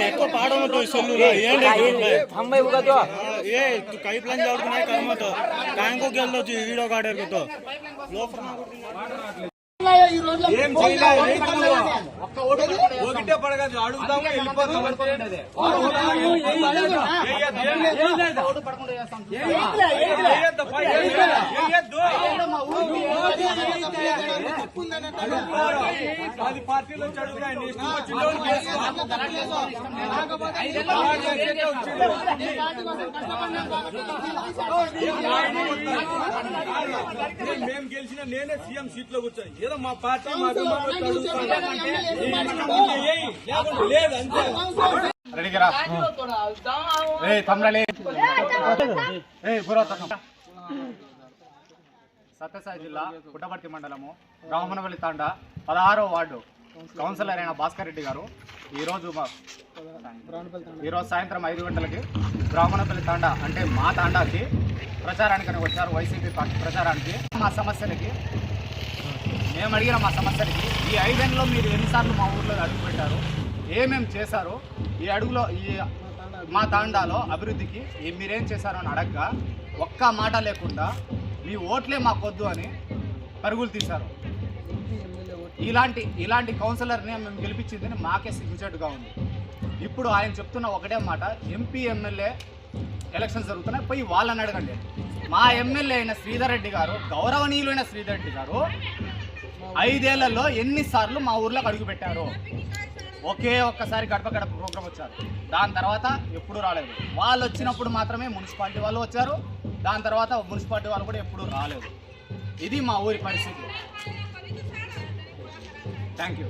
ఎక్కువ పాడం ఉంటావు సొమ్ములు ఏంటి ఏ కై ప్లాన్ చదువుతున్నాయి కమ్మతో ట్యాంకు గెలవచ్చు వీడియో కాడేరుకుతో లోపల. చేయలేదా ఈ రోజు ఒకటే పడగదు అడుగుతాము వెళ్ళిపోతాం అది పార్టీలో మేము గెలిచిన నేనే సీఎం సీట్లో కూర్చొని ఏదో మా పార్టీ మా లేదు అంతే రెడీగా ఏ పురాతనం సత్యసాయి జిల్లా పుట్టపర్తి మండలము రామనవల్లి తాండా పదహారో వార్డు కౌన్సిలర్ అయిన భాస్కర్ రెడ్డి గారు. ఈరోజు మా- ఈరోజు సాయంత్రం ఐదు గంటలకి బ్రాహ్మణపల్లి తాండా అంటే మా తాండాకి ప్రచారానికి వచ్చారు వైసీపీ పార్టీ ప్రచారానికి. మా సమస్యలకి మేము అడిగిన మా సమస్యలకి ఈ ఐదేళ్ళలో మీరు ఎన్నిసార్లు మా ఊర్లో అడుగు పెట్టారు ఏమేం చేశారు ఈ అడుగులో ఈ మా తాండాలో అభివృద్ధికి మీరేం చేశారు అని అడగగా ఒక్క మాట లేకుండా మీ ఓట్లే మాకొద్దు అని పరుగులు తీశారు. ఇలాంటి ఇలాంటి కౌన్సిలర్ని మేము గెలిపించిందని మాకే సిగ్గుచేటుగా ఉంది. ఇప్పుడు ఆయన చెప్తున్న ఒకటే మాట ఎంపీ ఎమ్మెల్యే ఎలక్షన్స్ జరుగుతున్నాయి పోయి వాళ్ళని అడగండి. మా ఎమ్మెల్యే అయిన శ్రీధర్ రెడ్డి గారు గౌరవనీయులైన శ్రీధర్ రెడ్డి గారు ఐదేళ్ళలో ఎన్నిసార్లు మా ఊర్లోకి అడుగుపెట్టారు ఒకే ఒక్కసారి గడప గడప ప్రోగ్రామ్ వచ్చారు. దాని తర్వాత ఎప్పుడు రాలేదు. వాళ్ళు వచ్చినప్పుడు మాత్రమే మున్సిపాలిటీ వాళ్ళు వచ్చారు. దాని తర్వాత మున్సిపాలిటీ వాళ్ళు కూడా ఎప్పుడు రాలేదు. ఇది మా ఊరి పరిస్థితి. Thank you.